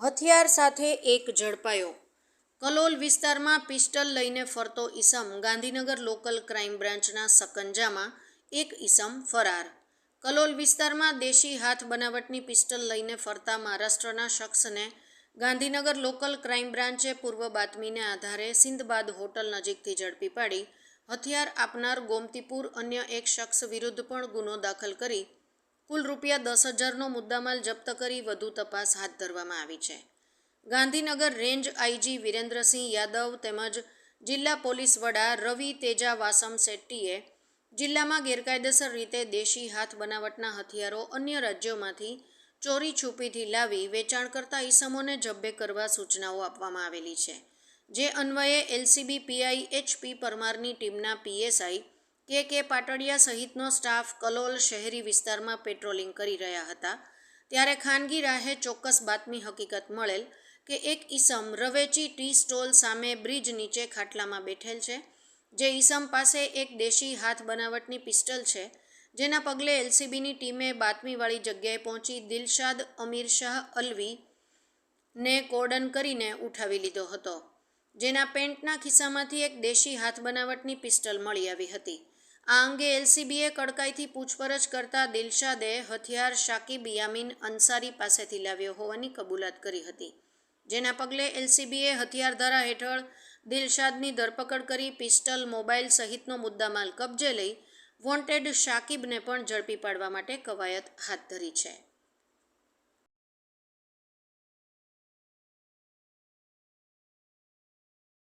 હથિયાર સાથે એક ઝડપાયો. કલોલ વિસ્તારમાં પિસ્ટલ લઈને ફરતો ઈસમ ગાંધીનગર લોકલ ક્રાઇમ બ્રાન્ચના સકંજામાં એક ઈસમ ફરાર. કલોલ વિસ્તારમાં દેશી હાથ બનાવટની પિસ્ટલ લઈને ફરતા મહારાષ્ટ્રના શખ્સને ગાંધીનગર લોકલ ક્રાઇમ બ્રાન્ચે પૂર્વ બાતમીને આધારે સિંધબાદ હોટલ નજીકથી ઝડપી પાડી. હથિયાર આપનાર ગોમતીપુર અન્ય એક શખ્સ વિરુદ્ધ પણ ગુનો દાખલ કરી કુલ રૂપિયા દસ હજારનો મુદ્દામાલ જપ્ત કરી વધુ તપાસ હાથ ધરવામાં આવી છે. ગાંધીનગર રેન્જ આઈજી વિરેન્દ્રસિંહ યાદવ તેમજ જિલ્લા પોલીસ વડા રવિ તેજા વાસમ શેટ્ટીએ જિલ્લામાં ગેરકાયદેસર રીતે દેશી હાથ બનાવટના હથિયારો અન્ય રાજ્યોમાંથી ચોરી છુપીથી લાવી વેચાણ કરતા ઈસમોને જબ્બે કરવા સૂચનાઓ આપવામાં આવેલી છે. જે અન્વયે એલસીબી પીઆઈ એચપી પરમારની ટીમના પીએસઆઈ કે કે પાટડિયા સહિતનો સ્ટાફ કલોલ શહેરી વિસ્તારમાં પેટ્રોલિંગ કરી રહ્યા હતા, ત્યારે ખાનગી રાહે ચોક્કસ બાતમી હકીકત મળેલ કે એક ઈસમ રવેચી ટી સ્ટોલ સામે બ્રિજ નીચે ખાટલામાં બેઠેલ છે, જે ઈસમ પાસે એક દેશી હાથ બનાવટની પિસ્ટલ છે, જેના પગલે એલસીબીની ટીમે બાતમીવાળી જગ્યાએ પહોંચી દિલશાદ અમીર શાહ અલવી ને કોર્ડન કરીને ઉઠાવી લીધો હતો, જેના પેન્ટના ખિસ્સામાંથી એક દેશી હાથ બનાવટની પિસ્ટલ મળી આવી હતી. આ અંગે એલસીબીએ કડકાઈથી પૂછપરછ કરતા દિલશાદે હથિયાર શાકિબ યામીન અંસારી પાસેથી લાવ્યો હોવાની કબૂલાત કરી હતી. જેના પગલે એલસીબીએ હથિયાર ધારા હેઠળ દિલશાદની ધરપકડ કરી પિસ્ટલ, મોબાઈલ સહિતનો મુદ્દામાલ કબજે લઈ વોન્ટેડ શાકિબને પણ ઝડપી પાડવા માટે કવાયત હાથ ધરી છે.